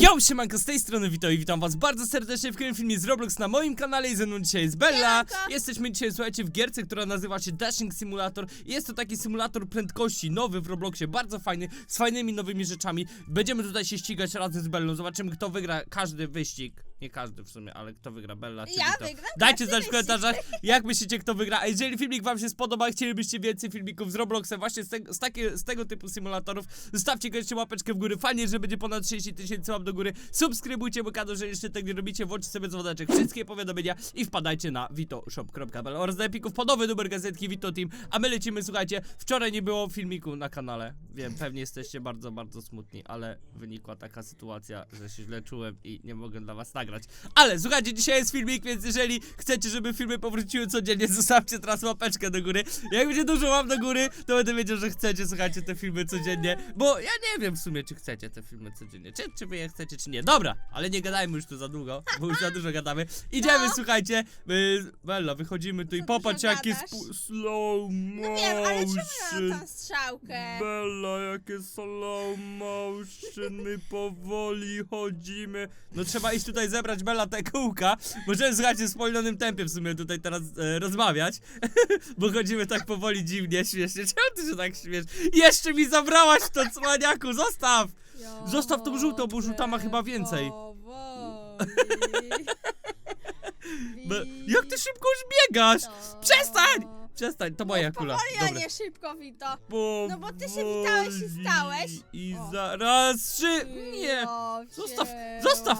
Yo, siemanko, z tej strony Wito i witam was bardzo serdecznie w kolejnym filmie z Roblox na moim kanale i ze mną dzisiaj jest Bella. Siemanko. Jesteśmy dzisiaj, słuchajcie, w gierce, która nazywa się Dashing Simulator. Jest to taki symulator prędkości, nowy w Robloxie, bardzo fajny, z fajnymi nowymi rzeczami. Będziemy tutaj się ścigać razem z Bellą, zobaczymy kto wygra każdy wyścig Nie każdy w sumie, ale kto wygra, Bella czy Ja Vito wygram? Dajcie znać w komentarzach, jak myślicie kto wygra. A jeżeli filmik wam się spodoba, chcielibyście więcej filmików z Robloxem Właśnie z, tego- z, takie, z tego typu symulatorów Zostawcie koniecznie łapeczkę w górę, fajnie, że będzie ponad 30 tysięcy łap do góry. Subskrybujcie mój kanał, jeżeli jeszcze tak nie robicie Włączcie sobie dzwoneczek, wszystkie powiadomienia I wpadajcie na vitoshop.pl Oraz do Epików po nowy numer gazetki Vito Team. A my lecimy, słuchajcie, wczoraj nie było filmiku na kanale Wiem, pewnie jesteście bardzo, bardzo smutni Ale wynikła taka sytuacja, że się źle czułem I nie mogę dla was nagrać Ale słuchajcie, dzisiaj jest filmik, więc jeżeli chcecie, żeby filmy powróciły codziennie Zostawcie teraz łapeczkę do góry Jak będzie dużo łap do góry, to będę wiedział, że chcecie, słuchajcie, te filmy codziennie Bo ja nie wiem w sumie, czy chcecie te filmy codziennie Czy, czy wy je chcecie, czy nie Dobra, ale nie gadajmy już tu za długo Bo już za dużo gadamy Idziemy, No. słuchajcie Bella, wychodzimy tu i Za popatrz dużo jakie gadasz. spu- slow No wiem, ale czemu ja motion mam tą strzałkę? Bella, jakie slow motion, my powoli chodzimy. No trzeba iść tutaj zebrać Bella te kółka. Możemy słuchajcie w spolnionym tempie w sumie tutaj teraz e, rozmawiać. Bo chodzimy tak powoli dziwnie, śmiesznie. Czemu ty się tak śmiesz? Jeszcze mi zabrałaś to cłaniaku, zostaw! Zostaw tą żółtą, bo żółta ma chyba więcej. Be- Jak ty szybko już biegasz? Wito. Przestań! Przestań, to moja kula. Dobra. nie szybko, Wito. No bo ty się witałeś i stałeś. I O. zaraz szy... Nie! Ja Zostaw, wzięłam zostaw.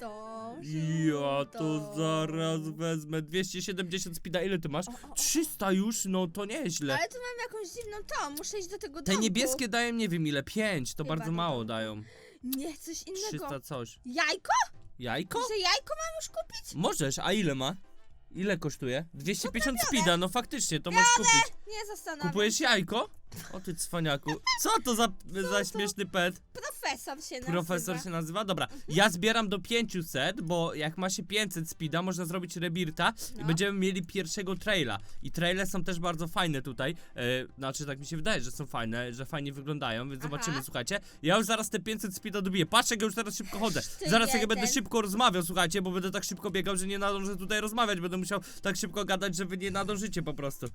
To Ja to zaraz wezmę 270 speeda, ile ty masz? O, o, o. 300 już? No to nieźle. Ale tu mam jakąś dziwną tą, muszę iść do tego Te domku. niebieskie dają nie wiem ile, 5, to Chyba bardzo nie mało dają. Nie, coś innego. 300 coś. Jajko? Jajko? Może jajko mam już kupić? Możesz, a ile ma? Ile kosztuje? 250 speeda, no faktycznie, to możesz kupić. Nie zastanawiam Kupujesz się. jajko? O ty cwaniaku. Co to za, za śmieszny pet? Profesor się nazywa. Profesor się nazywa? Dobra, ja zbieram do 500, bo jak ma się 500 speeda, można zrobić rebirta i No. będziemy mieli pierwszego traila. I traile są też bardzo fajne tutaj. E, znaczy, tak mi się wydaje, że są fajne, że fajnie wyglądają, więc Aha. zobaczymy, słuchajcie. Ja już zaraz te 500 speeda dobiję. Patrz, jak ja już teraz szybko chodzę. ty Zaraz jak ja jeden. będę szybko rozmawiał, słuchajcie, bo będę tak szybko biegał, że nie nadążę tutaj rozmawiać. Będę musiał tak szybko gadać, że wy nie nadążycie po prostu.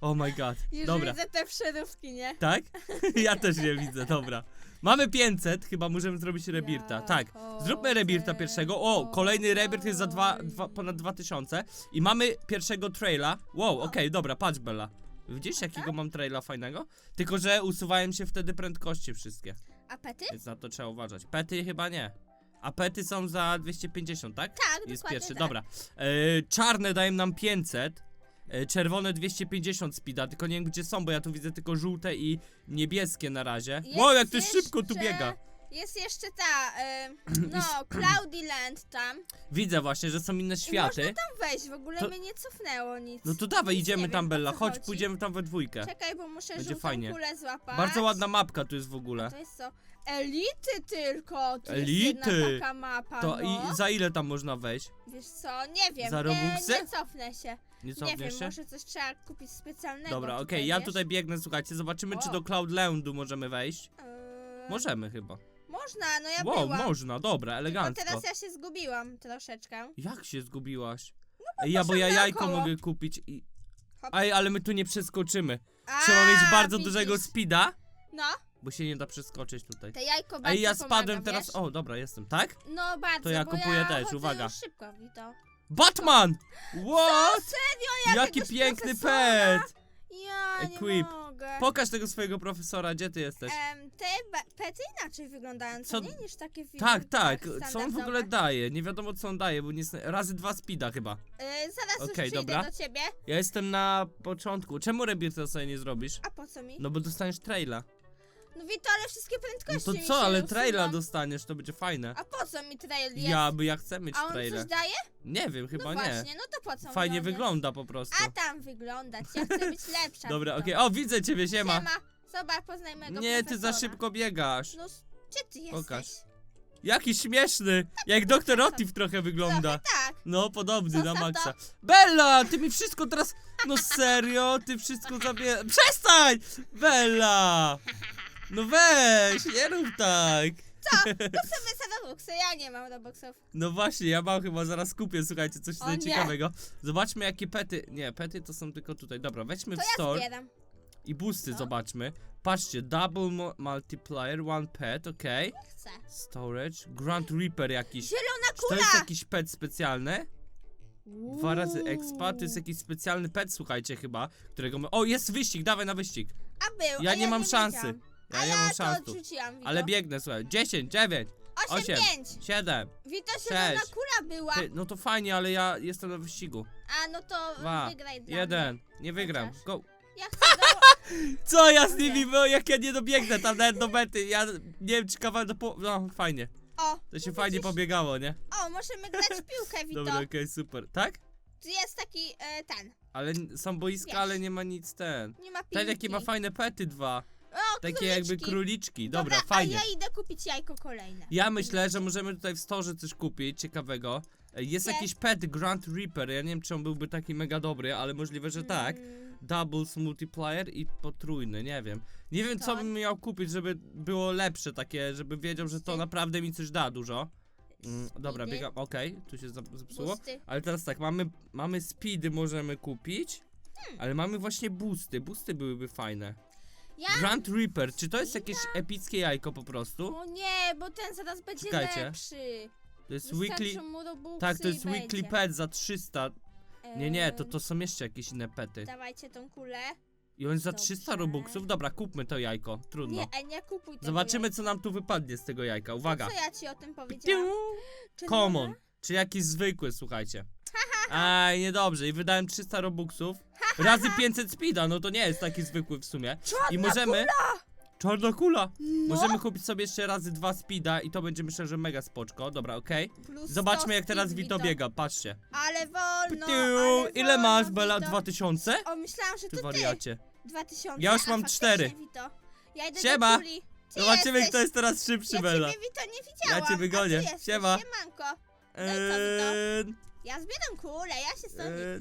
Oh my god. Już Dobra. widzę te przerywki, nie? Tak? ja też nie widzę, dobra. Mamy 500, chyba możemy zrobić rebirta. Tak. Zróbmy rebirta pierwszego. O, kolejny rebirt jest za dwa, dwa, ponad 2000. I mamy pierwszego traila. Wow, okej, dobra, patrz Bella. Widzisz jakiego mam traila fajnego? Tylko, że usuwają się wtedy prędkości wszystkie. A pety? Więc na to trzeba uważać. Pety chyba nie. A pety są za 250, tak? Tak, Jest dokładnie pierwszy, tak. dobra. E, czarne dają nam 500. E, czerwone 250 speeda, tylko nie wiem gdzie są, bo ja tu widzę tylko żółte i niebieskie na razie. Jest wow, jak to jeszcze- szybko tu biega. Jest jeszcze ta, y, no, Cloudy Land tam. Widzę właśnie, że są inne światy. Tam wejść, w ogóle To- mnie nie cofnęło nic. No to dawaj, Nic idziemy nie tam wiem, Bella, co chodź, chodzi. pójdziemy tam we dwójkę. Czekaj, bo muszę Będzie żółtą fajnie. kulę złapać. Bardzo ładna mapka tu jest w ogóle. To jest co? Elity tylko! Tu Elity. jest jedna taka mapa, To no. i za ile tam można wejść? Wiesz co, nie wiem, Za nie, Robuxy? nie cofnę się. Nie Nie cofniesz wiem, się? może coś trzeba kupić specjalnego Dobra, okej, ja wiesz? tutaj biegnę, słuchajcie, zobaczymy czy O. do Cloudlandu możemy wejść. Eee, Możemy chyba. Można, no ja Wow, byłam. można, dobra, Tylko elegancko. teraz ja się zgubiłam troszeczkę. Jak się zgubiłaś? Ej, ja, bo ja poszłam jajko naokoło. mogę kupić i... Hop. Ej, ale my tu nie przeskoczymy. A, Trzeba mieć bardzo widzisz. dużego speeda, No, bo się nie da przeskoczyć tutaj. te jajko bardzo Ej, ja pomaga, spadłem teraz... Wiesz? O, dobra, jestem, tak? No bardzo, To ja bo kupuję ja też, chodzę uwaga. już szybko, Wito. Batman! What? Serio, ja Jaki jakiegoś piękny profesora? pet! Ja Equip. nie mogę. Pokaż tego swojego profesora, gdzie ty jesteś? Em, te be- pety inaczej wyglądają, Co- co nie niż takie filmy. Tak, tak, co on w ogóle daje? Nie wiadomo co on daje, bo nie... jest- Razy dwa speeda chyba. Y, zaraz już Okej, przyjdę dobra. do ciebie. Ja jestem na początku. Czemu rebirta sobie nie zrobisz? A po co mi? No, No bo dostaniesz traila. Wito, ale wszystkie No prędkości to mi co, się ale usuną. traila dostaniesz, to będzie fajne. A po co mi trail jest? Ja, by ja chcę mieć A on traile. coś daje? Nie wiem, chyba no nie. właśnie, no to po co Fajnie on jest? wygląda po prostu. A tam wyglądać, ja chcę być lepsza. Dobra, okej. O, widzę ciebie, siema. Siema. Zobacz, poznaj mojego Nie, ty za profesora. szybko biegasz. No, s- gdzie ty jesteś? Pokaż. Jaki śmieszny! Jak doktor Otif trochę wygląda. Trochę tak. No, podobny na Zostaw maksa. Bella, ty mi wszystko teraz... No serio, ty wszystko zabie... Przestań! Bella! No weź, nie rób tak. Co? To sobie Robuxy, ja nie mam Robuxów. No właśnie, ja mam chyba, zaraz kupię, słuchajcie, coś O tutaj ciekawego. Zobaczmy jakie pety, nie, pety to są tylko tutaj, dobra, weźmy To w ja store zbieram. i boosty Co? zobaczmy. Patrzcie, double mu- multiplier, one pet, okej. Chcę. Storage, Grand Reaper jakiś. Zielona Czy to kula! jest jakiś pet specjalny? Dwa razy expa, to jest jakiś specjalny pet, słuchajcie chyba, którego my... O, jest wyścig, dawaj na wyścig. A był, Ja a nie mam szansy. wiedziałam. Ja a nie mam to szans tu. odrzuciłam, Wito. Ale biegnę, słuchaj. 10, 9, 8, osiem. 5. 7. Wito, zielona Sześć. była. Ty, no to fajnie, ale ja jestem na wyścigu. A, no to Dwa, wygraj dla jeden. Nie wygram. Chociaż. Go. mnie. Ja chcę do... Co ja z nimi, bo jak ja nie dobiegnę tam nawet do mety, ja nie wiem czy kawałek do po... No, fajnie. O, To się no fajnie widzisz? pobiegało, nie? O, możemy grać w piłkę, Wito. Dobra, okej, super. Tak? Tu jest taki, e, ten. Ale n- są boiska, Wiesz. ale nie ma nic ten. Nie ma piłki. Ten jaki ma fajne pety dwa. O, Takie jakby króliczki. króliczki. Dobra, A fajnie. ja idę kupić jajko kolejne. Ja myślę, że możemy tutaj w storze coś kupić ciekawego. E, Jest Gdzie? jakiś pet Grand Reaper. Ja nie wiem, czy on byłby taki mega dobry, ale możliwe, że tak. Mm, Doubles multiplier i potrójny, nie wiem. Nie wiem, co To- bym miał kupić, żeby było lepsze takie, żeby wiedział, że to naprawdę mi coś da dużo. Mm, dobra, speedy, biegam, okej, tu się zap- zepsuło. busty. Ale teraz tak, mamy, mamy speedy możemy kupić, Hmm. ale mamy właśnie boosty. Boosty byłyby fajne. Ja... Grand Reaper, czy to jest jakieś epickie jajko po prostu? O nie, bo ten zaraz będzie Czekajcie. lepszy. To jest weekly... mu Robuxy Tak, to i jest weekly będzie. pet za 300. Nie, nie, to, to są jeszcze jakieś inne pety. Dawajcie tą kulę. I on za Dobrze. 300 robuxów? Dobra, kupmy to jajko, trudno. Nie, e, nie kupuj tego Zobaczymy, co nam tu wypadnie z tego jajka. Uwaga. Co ja ci o tym powiedziałam? Common. Czy jakiś zwykły, słuchajcie. Aj, niedobrze. I wydałem 300 robuxów. Razy 500 speeda, no to nie jest taki zwykły w sumie. I możemy... Czarna kula! No, Możemy kupić sobie jeszcze razy dwa speeda i to będzie myślę, że mega spoczko. Dobra, okej. plus Zobaczmy 100 jak teraz speed, Vito biega, patrzcie. Ale wolno, Piu, ale Ile wolno, masz, Bela? Vito. 2000? O, myślałam, że Ty to wariacie. ty. 2000. Ja już a mam faktycznie, cztery. Vito. Ja idę Siema. do kuli. Gdzie Zobaczymy, jesteś? kto jest teraz szybszy, Ja Bela. ciebie, nie widziałam. Ja cię wygonię. A jesteś, Siema. Siemanko. Eee, Ja zbieram kulę, ja się stąd... eee,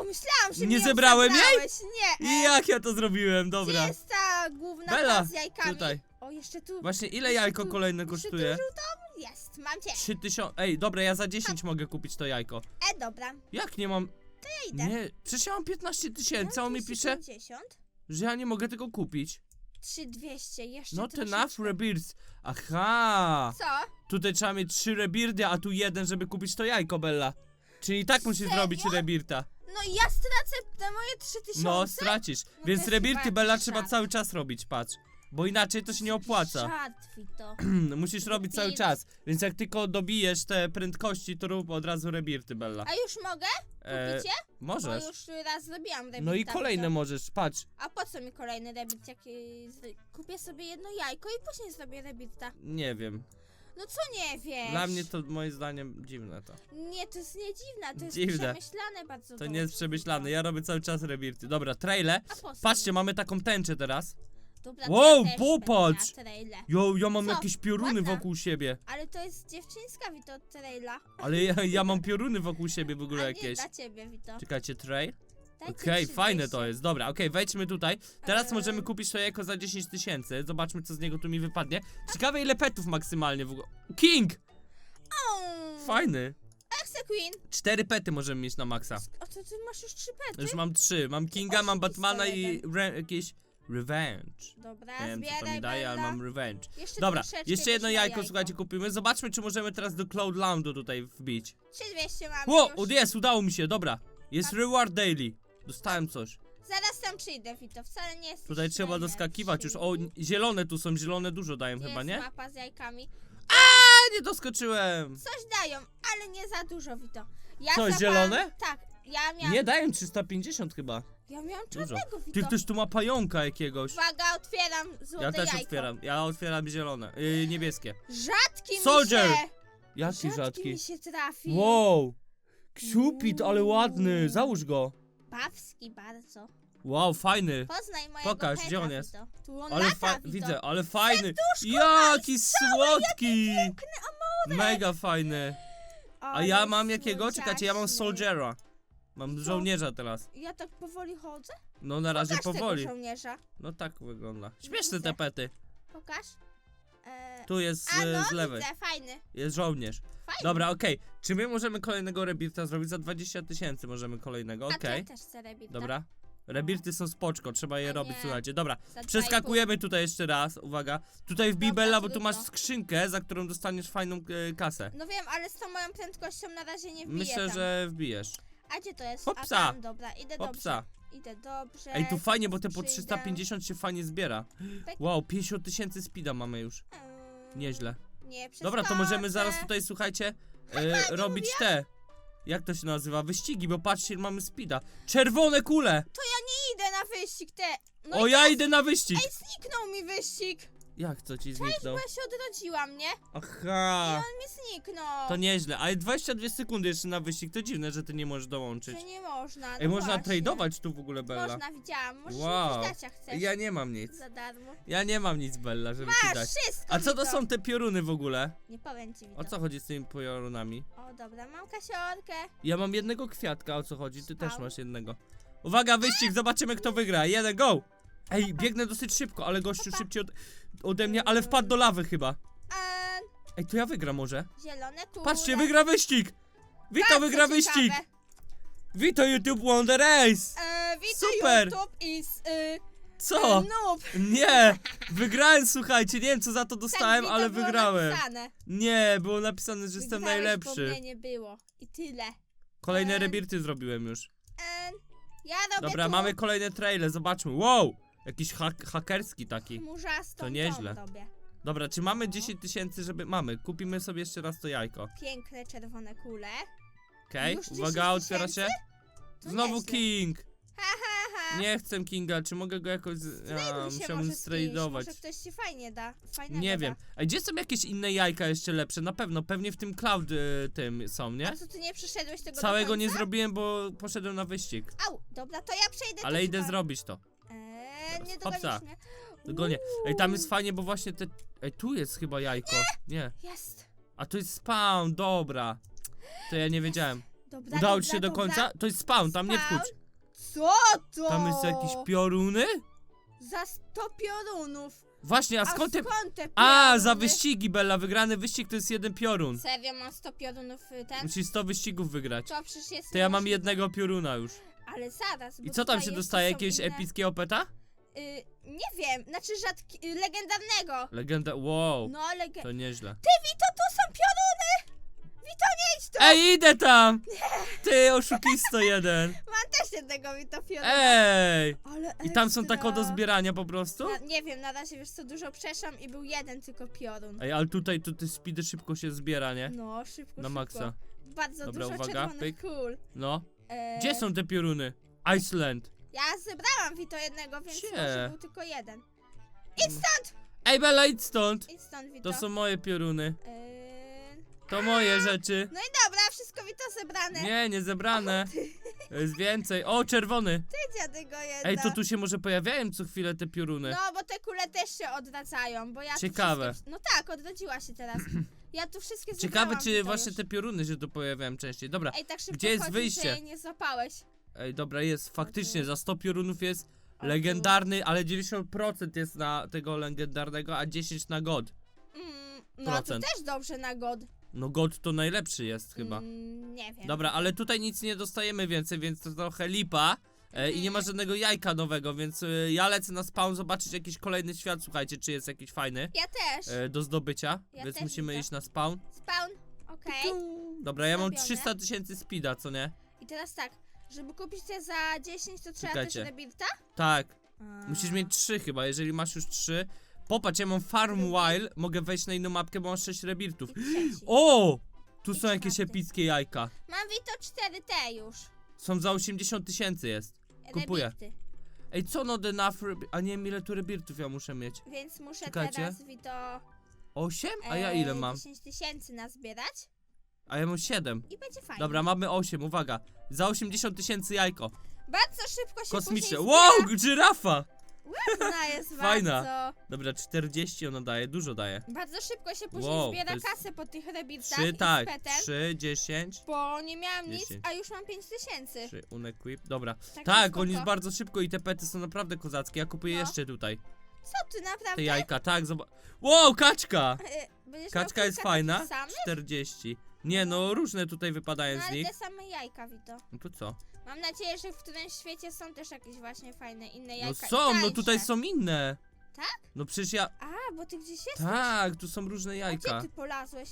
O, myślałam, że Nie zebrałem jej? zabrałeś. Nie. I e, jak ja to zrobiłem, Gdzie dobra. jest ta główna Bela, ta z jajkami? tutaj. O, jeszcze tu. Właśnie ile jeszcze jajko tu- kolejne jeszcze kosztuje? Żółtą? Jest, mam cię. 3000. Ej, dobra, ja za 10 mogę kupić to jajko. E, dobra. Jak nie mam. Ja idę. Nie, przecież ja mam 15 tysięcy, a on mi pisze, 50. że ja nie mogę tego kupić. 3200, jeszcze Not troszeczkę. enough rebirths. Aha! Co? Tutaj trzeba mieć 3 rebirdy, a tu jeden, żeby kupić to jajko, Bella. Czyli i tak musisz Serio? zrobić rebirta. No i ja stracę te moje 3000? No, stracisz. No to Więc jest rebirty chyba Bella jakiś trzeba żart. cały czas robić, patrz. Bo inaczej to się nie opłaca. Żart, Vito. Musisz robić cały czas. Więc jak tylko dobijesz te prędkości, to rób od razu rebirty, Bella. A już mogę? E, Kupicie? Bo możesz. już raz zrobiłam rebirta. No i kolejne możesz, patrz. A po co mi kolejny rebirt? Jak y, zry- kupię sobie jedno jajko i później zrobię rebirta. Nie wiem. No co nie wiesz? Dla mnie to moim zdaniem dziwne to. Nie, to jest nie dziwne, to jest Dziwne. przemyślane bardzo To nie jest przemyślane. Ja robię cały czas rebirty. Dobra, traile. A po co? Patrzcie, mamy taką tęczę teraz. Dobra, Wow, ja też popatrz! będę miała traile. Jo, ja mam Co? jakieś pioruny Ładna. wokół siebie. Ale to jest dziewczyńska Vito traila. Ale ja, ja mam pioruny wokół siebie w ogóle A jakieś. nie dla ciebie Vito. Czekajcie, trail? Dajcie Okej, 30. fajne to jest. Dobra, okej, wejdźmy tutaj. Teraz Eee. możemy kupić to jako za 10 tysięcy. Zobaczmy, co z niego tu mi wypadnie. Ciekawe, ile petów maksymalnie w ogóle. King! O, Fajny. Exe Queen. Cztery pety możemy mieć na maksa. O to ty masz już trzy pety? Już mam trzy. Mam Kinga, mam Batmana i re jakieś Revenge. Dobra, Nie wiem, co to zbieraj mi daje, ale Bella. mam Revenge. Jeszcze Dobra, troszeczkę jeszcze jedno na jajko, słuchajcie, kupimy. Zobaczmy, czy możemy teraz do Cloud Landu tutaj wbić. 3200 mam Ło, już. jest, udało mi się, dobra. Jest reward daily. Dostałem coś. Zaraz tam przyjdę, Vito, wcale nie jest Tutaj trzeba doskakiwać już. O, zielone tu są, zielone dużo dają chyba, nie? mapa z jajkami. A, nie doskoczyłem. Coś dają, ale nie za dużo, Vito. Ja Coś zapam- zielone? Tak, ja miałam... Nie, dają 350 chyba. Ja miałam Dużo. czarnego, Ty ktoś tu ma pająka jakiegoś. Uwaga, otwieram złote Ja też jajko. otwieram. Ja otwieram zielone. Yy, niebieskie. Rzadki Soldier! mi się... Jaki Rzadki rzadki. mi się trafi. Wow! Cupid, ale ładny. Załóż go. Bawski bardzo. Wow, fajny. Poznaj mojego Pokaż, peta, gdzie on jest? Tu on Ale lata, fa- widzę, ale fajny. Serduszko Jaki słodki! Piękny. Mega fajny. A Ale ja mam jakiego? Czekajcie, ja mam słodziaśny. Soldiera. Mam żołnierza teraz. Ja tak powoli chodzę? No na razie Pokaż powoli. Tego żołnierza. No tak wygląda. Śmieszne Widzę. te pety. Pokaż. Tu jest A e, no, z lewej. widzę, fajny. Jest żołnierz. Fajny. Dobra, okej. Czy my możemy kolejnego rebirta zrobić? Za 20 tysięcy możemy kolejnego, A okej. ja też chcę. Dobra. Rebirty są spoczko, trzeba je A robić, nie. słuchajcie. Dobra, Za dwa i przeskakujemy tutaj jeszcze raz, uwaga. Tutaj wbij Dobra, Bella, bo tu masz trudno. skrzynkę, za którą dostaniesz fajną e, kasę. No wiem, ale z tą moją prędkością na razie nie wbiję Myślę, tam. że wbijesz. A gdzie to jest? Hopsa. A tam, dobra, idę Hopsa. dobrze. Idę dobrze. Ej, tu fajnie, bo te po przyjdę. 350 się fajnie zbiera. Wow, 50 tysięcy speeda mamy już. Eee, Nieźle. Nie, Dobra, to możemy zaraz tutaj, słuchajcie, e, robić te. Jak to się nazywa? Wyścigi, bo patrzcie, mamy speeda. Czerwone kule! Idę na wyścig, te. No O, i ja idę na wyścig! Ej, zniknął mi wyścig! Jak to ci Bo zniknął? ja się odrodziłam, nie? I Aha! on mi zniknął. To nieźle, ale 22 sekundy jeszcze na wyścig, to dziwne, że ty nie możesz dołączyć. Że nie można. Ej, no można właśnie. tradeować tu w ogóle, Bella. Można, widziałam. Możesz Wow. mi coś dać, jak chcesz. Ja nie mam nic. Za darmo. Ja nie mam nic, Bella, żeby ci Masz dać. wszystko, A co to są te pioruny w ogóle? Nie powiem ci, Wito. O co chodzi z tymi piorunami? O, dobra, mam kasiorkę. Ja mam jednego kwiatka, o co chodzi? Ty też Spał. masz jednego. Uwaga, wyścig, zobaczymy kto wygra. Jeden, go! Ej, biegnę dosyć szybko, ale gościu szybciej od, ode mnie, ale wpadł do lawy chyba. Ej, to ja wygram może. zielone kule. Patrzcie, wygra wyścig! Wito Bardzo wygra wyścig! ciekawe. Wito YouTube won the race! E, Wito Super. YouTube is... Y, Co? y, noob. Nie! Wygrałem, słuchajcie, nie wiem co za to dostałem, tak, ale Wito było wygrałem. Napisane. Nie, było napisane, że jestem Wygrałeś, Bo najlepszy. mnie nie było. I tyle. Kolejne Em, rebirty zrobiłem już. E, ja robię Dobra, tu mamy kolejne traile, zobaczmy. Wow! Jakiś hak hakerski taki. chmurzastą To nieźle. tą robię. Dobra, czy mamy 10 tysięcy, żeby... Mamy. Kupimy sobie jeszcze raz to jajko. Piękne czerwone kule. Okej, Już 10 uwaga, otwiera się. To Znowu nieźle. King! Ha, ha, ha. Nie chcę Kinga, czy mogę go jakoś... z- się musiałbym może z kimś, stradować. Może ktoś ci fajnie da. Fajnego Nie da. wiem. A gdzie są jakieś inne jajka jeszcze lepsze? Na pewno, pewnie w tym cloud y, tym są, nie? A co, ty nie przeszedłeś tego Całego nie zrobiłem, bo poszedłem na wyścig. Au, dobra, to ja przejdę Ale tu idę chyba. zrobić to. Eee, nie Hopsa. dogonisz mnie. Dogonię. Ej, tam jest fajnie, bo właśnie te... Ej, tu jest chyba jajko. Nie. Jest. A to jest spawn, dobra. To ja nie wiedziałem. Dobra, Udało dobra, ci się do dobra. końca? To jest spawn, tam nie Spawn? wchodź. Co to? Tam jest jakieś pioruny? Za 100 piorunów. Właśnie, a skąd te... skąd te A, za pioruny? wyścigi, Bella. Wygrany wyścig to jest jeden piorun. Serio, mam 100 piorunów y, ten? Musisz 100 wyścigów wygrać. To przecież jest To ja mam niemożliwe. jednego pioruna już. Ale zaraz, I co tam tutaj się jeszcze dostaje? są Jakiegoś inne- epickiego peta? Y, nie wiem, znaczy rzadki, y, legendarnego. Legenda... Wow. No, lege... To nieźle. Ty, Wito, tu są pioruny! Wito, nie idź tu! Ej, idę tam! Ty, oszukisto jeden. Mam też jednego Wito pioruna. Ej! Ale I tam są ekstra. tako do zbierania po prostu? Na, nie wiem, na razie wiesz co, dużo przeszłam i był jeden tylko piorun. Ej, ale tutaj te speedy szybko się zbiera, nie? No, szybko, Na szybko. maksa. Bardzo Dobra, dużo uwaga, czerwonych pyk. kul. No. Eee, Gdzie są te pioruny? Iceland. Ja zebrałam Wito jednego, więc Gdzie? może był tylko jeden. Idź stąd! Ej, Bella, idź stąd! Idź stąd, Wito. To są moje pioruny. Eee, To moje rzeczy. No i dobra, wszystko Wito zebrane. Nie, nie zebrane. Jest więcej. O, czerwony. Ty dziadego jedna. Ej, to tu się może pojawiają co chwilę te pioruny. No, bo te kule też się odwracają, bo ja tu Ciekawe. wszystkie- No tak, odrodziła się teraz. Ja tu wszystkie Ciekawe, zebrałam, czy Wito, właśnie już. te pioruny się tu pojawiają częściej. Dobra. Ej, tak szybko Gdzie jest chodzisz, wyjście? że jej nie złapałeś. Ej, dobra, jest. Faktycznie, za 100 piorunów jest legendarny, ale 90% jest na tego legendarnego, a 10 na god. Mm, no, to Procent. też dobrze na god. No god to najlepszy jest chyba. Mm, nie wiem. Dobra, ale tutaj nic nie dostajemy więcej, więc to trochę lipa. E, I nie ma żadnego jajka nowego, więc e, ja lecę na spawn zobaczyć jakiś kolejny świat, słuchajcie, czy jest jakiś fajny Ja też. e, do zdobycia, Ja więc też musimy widzę. iść na spawn. Spawn. Okej. Dobra, ja mam Zrobione. 300 tysięcy speeda, co nie? I teraz tak, żeby kupić te za 10, to trzeba Czekajcie. też rebirta? Tak, A. musisz mieć 3 chyba, jeżeli masz już 3. Popatrz, ja mam Farm While, mogę wejść na inną mapkę, bo mam 6 rebirtów. I trzeci. O! Tu I są jakieś czwarty. epickie jajka. Mam Vito 4T już. Są za 80 tysięcy jest. Kupuję. Rebirty. Ej, co not enough, rebi- a nie wiem ile tu rebirtów ja muszę mieć. Więc muszę Czekajcie. teraz Vito 8? A ja e, ile mam? 10 tysięcy nazbierać A ja mam 7. i będzie fajnie. Dobra, mamy 8, uwaga. Za 80 tysięcy jajko. Bardzo szybko się Kosmiczne. później Wow, zbiera. żyrafa! Ładna jest Fajna. bardzo. Dobra, 40 ona daje, dużo daje. Bardzo szybko się później Wow, zbiera to jest kasę po tych rebirtach 3, i tak. z petem. 3, 10, Bo nie miałam nic, 10. a już mam 5 tysięcy. 3, unequip. Dobra. Tak, Tak, oni jest bardzo szybko i te pety są naprawdę kozackie. Ja kupuję No. jeszcze tutaj. Co ty naprawdę? Te jajka, tak, zobacz. Wow, kaczka! E, będziesz miał Kaczka jest kilka fajna. takich samych? 40. Nie, no różne tutaj wypadają No, z ale nich. te same jajka, Wito. No to co? Mam nadzieję, że w którymś świecie są też jakieś właśnie fajne inne No jajka. i są, no tańsze. tutaj są inne. Tak? No przecież ja... A, bo ty gdzieś jesteś. Tak, tu są różne A jajka. gdzie ty polazłeś?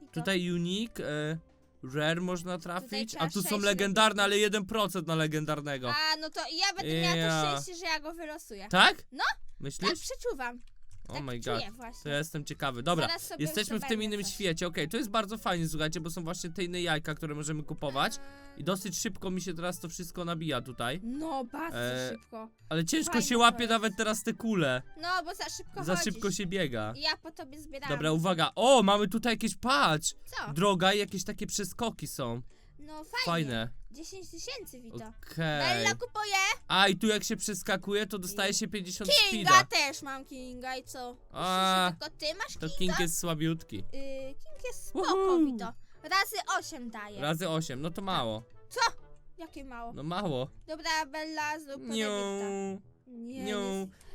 Wito? Tutaj unique, e, rare można trafić, trzeba a tu są sześć legendarne, ale 1% na legendarnego. A, no to ja będę miała Ja. to szczęście, że ja go wylosuję. Tak? No. Myślisz? Tak, przeczuwam. Oh tak my god. czuję To ja jestem ciekawy. Dobra, Zaraz sobie jesteśmy w tym zdobędę innym coś. świecie. Okej, to jest bardzo fajnie, słuchajcie, bo są właśnie te inne jajka, które możemy kupować. I dosyć szybko mi się teraz to wszystko nabija tutaj. No, bardzo E, szybko. Ale ciężko Fajne się to łapie jest. nawet teraz te kule. No, bo za szybko Za chodzisz. szybko się biega. Ja po tobie zbieram. Dobra, uwaga. O, mamy tutaj jakieś, patrz! Co? Droga i jakieś takie przeskoki są. No fajnie. Fajne. 10 tysięcy, Wito. Okej. Bella kupuje. A, i tu jak się przeskakuje, to dostaje się 50 Kinga speeda. też mam Kinga i co? A, Myślisz, że tylko ty masz To Kinga? King jest słabiutki. Yy, King jest spoko, Woohoo. Wito. Razy 8 daje. Razy 8, no to mało. Co? Jakie mało. No mało. Dobra, Bella, zrób. Nie, nie.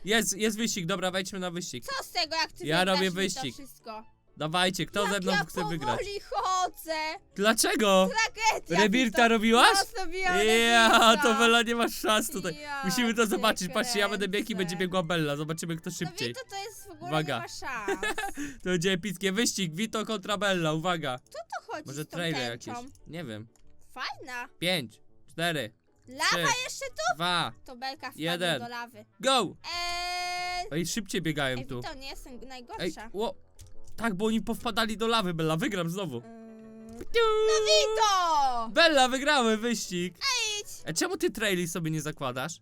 Jest, jest wyścig, dobra, wejdźmy na wyścig. Co z tego, jak ty Ja wygrasz robię mi to wyścig. wszystko? Dawajcie, kto jak ze mną ja chce wygrać? Dlaczego? Tragedia, Rebirta robiłaś? No, zrobiłam Ja, Rebirta. to Bella nie masz szans tutaj. Ja Musimy to cię zobaczyć. Patrzcie, ja będę biegł i kręcę. będzie biegła Bella. Zobaczymy kto No szybciej. Wito to jest w ogóle Uwaga. nie ma szans. To będzie epickie. Wyścig, Vito kontra Bella, uwaga. To chodzi Może z tą trailer jakiś. tęczą. Nie wiem. Fajna. 5, 4, Lawa Trzy. jeszcze tu? 2, To belka Jeden. do lawy. go! Eee... Ej, szybciej biegają Ej, tu. Wito, nie jestem Ej, najgorsza. ło. Tak, bo oni powpadali do lawy, Bella. Wygram znowu. Eee... No Wito! Bella, wygramy wyścig. Idź! A czemu ty traili sobie nie zakładasz?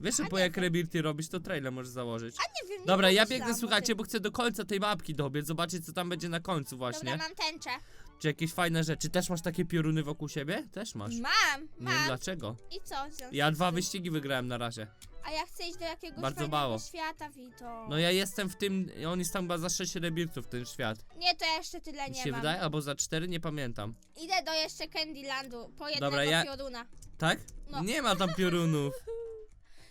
Wiesz, że po nie jak wiem. rebirty robisz, to traile możesz założyć. A nie wiem, nie Dobra, ja pomyślałam biegnę, o słuchajcie, bo chcę do końca tej mapki dobiec, zobaczyć co tam będzie na końcu właśnie. Dobra, mam tęczę. Czy jakieś fajne rzeczy. Też masz takie pioruny wokół siebie? Też masz. Mam, Nie wiem mam. dlaczego. I co? w związku Ja z dwa tym? wyścigi wygrałem na razie. A ja chcę iść do jakiegoś Bardzo fajnego mało. świata, Wito. No ja jestem w tym, on jest tam chyba za 6 rebirtów ten świat. Nie, to ja jeszcze tyle Mi nie się mam. wydaje, albo za 4, nie pamiętam. Idę do jeszcze Candylandu, po jednego Dobra, ja- pioruna. Tak? No. Nie ma tam piorunów,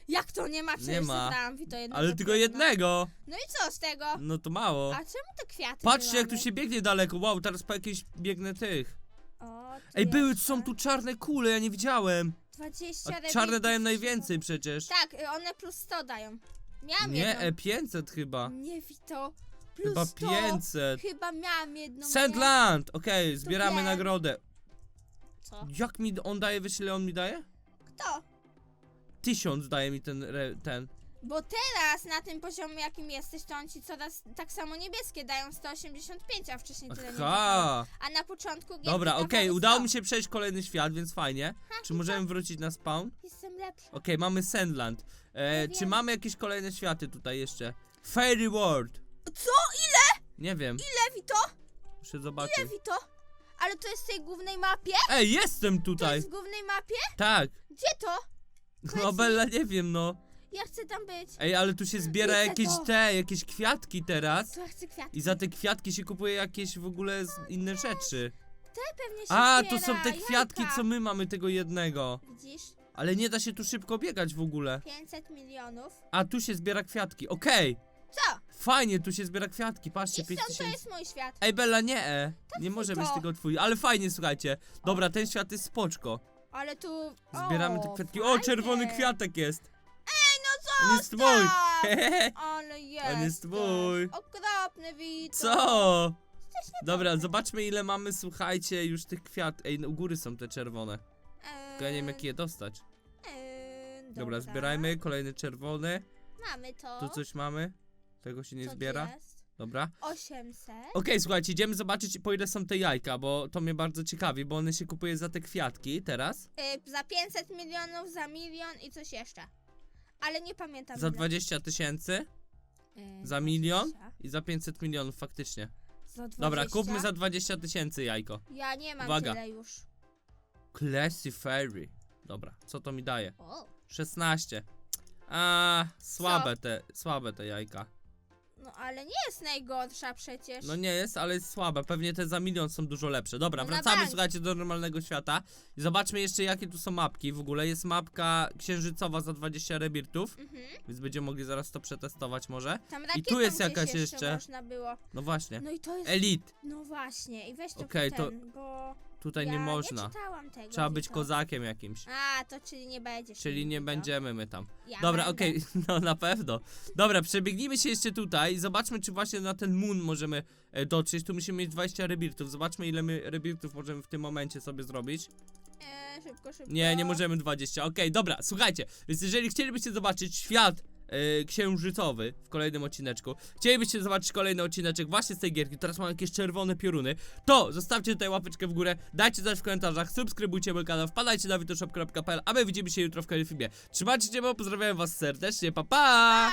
Jak to nie ma? Przecież Nie ma. Wito, jednego ale tylko pioruna. jednego. No i co z tego? No to mało. A czemu te kwiaty Patrzcie jak tu się biegnie daleko, wow, teraz po jakieś biegnę tych. O, tu Ej, były, jeszcze. są tu czarne kule, ja nie widziałem. 20 A czarne dają najwięcej przecież. Tak, y, one plus 100 dają. Miałam Nie, jedną. E500 chyba. Nie, Wito. Plus Chyba 100. 500. Chyba miałam jedną. Sandland! Okej, zbieramy wiem. nagrodę. Co? Jak mi on daje, wiesz ile on mi daje? Kto? Tysiąc daje mi ten, re, ten. Bo teraz na tym poziomie jakim jesteś, to on ci coraz tak samo niebieskie dają 185, a wcześniej tyle nie dawały. Aha! A na początku gierki Dobra, dawały okej, 100. udało mi się przejść kolejny świat, więc fajnie. Czy możemy wrócić na spawn? Jestem lepsza. Okej, mamy Sandland. E, czy wiem. mamy jakieś kolejne światy tutaj jeszcze? Fairy World. Co? Ile? Nie wiem, Ile, Wito? muszę Ile, zobaczyć. Wito? Ale to jest w tej głównej mapie? Ej, jestem To tutaj! jest w głównej mapie? Tak. Gdzie to? No. Bella, nie wiem, no. Ja chcę tam być. Ej, ale tu się zbiera Widzę jakieś to. te, jakieś kwiatki teraz. Co, ja chcę kwiatki. I za te kwiatki się kupuje jakieś w ogóle z inne rzeczy. Pewnie się A, to zbiera, są te kwiatki, jajka. co my mamy tego jednego. Widzisz? Ale nie da się tu szybko biegać w ogóle. 500 milionów. A, tu się zbiera kwiatki. Okej. Co? Fajnie, tu się zbiera kwiatki. Patrzcie, I 5 stąd to jest mój świat. Ej, Bella, nie, e. Nie może być to. tego twój. Ale fajnie, słuchajcie. Dobra, ten świat jest spoczko. Ale tu... Zbieramy te kwiatki. O, fajnie. czerwony kwiatek jest. On jest mój. Ale jest. On jest mój. Okropny widok. Co? Dobra, zobaczmy ile mamy, słuchajcie, już tych kwiat. Ej, no, u góry są te czerwone. Eee, Tylko ja nie wiem, jak je dostać. eee, Dobra, zbierajmy. Kolejny czerwony. Mamy to. Tu coś mamy. Tego się nie Co tu zbiera. Jest? Dobra. 800. Okej, słuchajcie, idziemy zobaczyć po ile są te jajka, bo to mnie bardzo ciekawi, bo one się kupuje za te kwiatki teraz. Y, za 500 milionów, za milion i coś jeszcze. Ale nie pamiętam. Za ile. 20 tysięcy Y, za milion? 20. i za 500 milionów faktycznie. Za 20. Dobra, kupmy za 20 tysięcy jajko. Ja nie mam Uwaga. tyle już. Classy Fairy. Dobra, co to mi daje? O. 16. A, słabe te, słabe te jajka. No ale nie jest najgorsza przecież. No nie jest, ale jest słabe. Pewnie te za milion są dużo lepsze. Dobra, No na wracamy, bank. słuchajcie, do normalnego świata. I zobaczmy jeszcze, jakie tu są mapki. W ogóle jest mapka księżycowa za 20 rebirtów, Mhm. więc będziemy mogli zaraz to przetestować może. Tam I rakietą tu jest gdzieś jakaś jeszcze, można było. No właśnie. No i to jest... Elite. No właśnie, i weź to Okej, to ten, bo Tutaj ja nie można. nie czytałam tego. Trzeba być kozakiem jakimś. A, to czyli nie będziesz. Czyli nigdy nie będziemy my tam. Ja Dobra, będę. okej, no na pewno. Dobra, przebiegnijmy się jeszcze tutaj i zobaczmy, czy właśnie na ten moon możemy e, dotrzeć. Tu musimy mieć 20 rebirtów. Zobaczmy, ile my rebirtów możemy w tym momencie sobie zrobić. E, szybko, szybko. Nie, nie możemy 20. Okej, dobra, słuchajcie. Więc jeżeli chcielibyście zobaczyć świat e, księżycowy w kolejnym odcineczku, chcielibyście zobaczyć kolejny odcineczek właśnie z tej gierki, teraz mam jakieś czerwone pioruny, to zostawcie tutaj łapeczkę w górę, dajcie znać w komentarzach, subskrybujcie mój kanał, wpadajcie na witoshop.pl, a my widzimy się jutro w kolejnym filmie. Trzymajcie się, bo pozdrawiam was serdecznie, pa pa! Pa!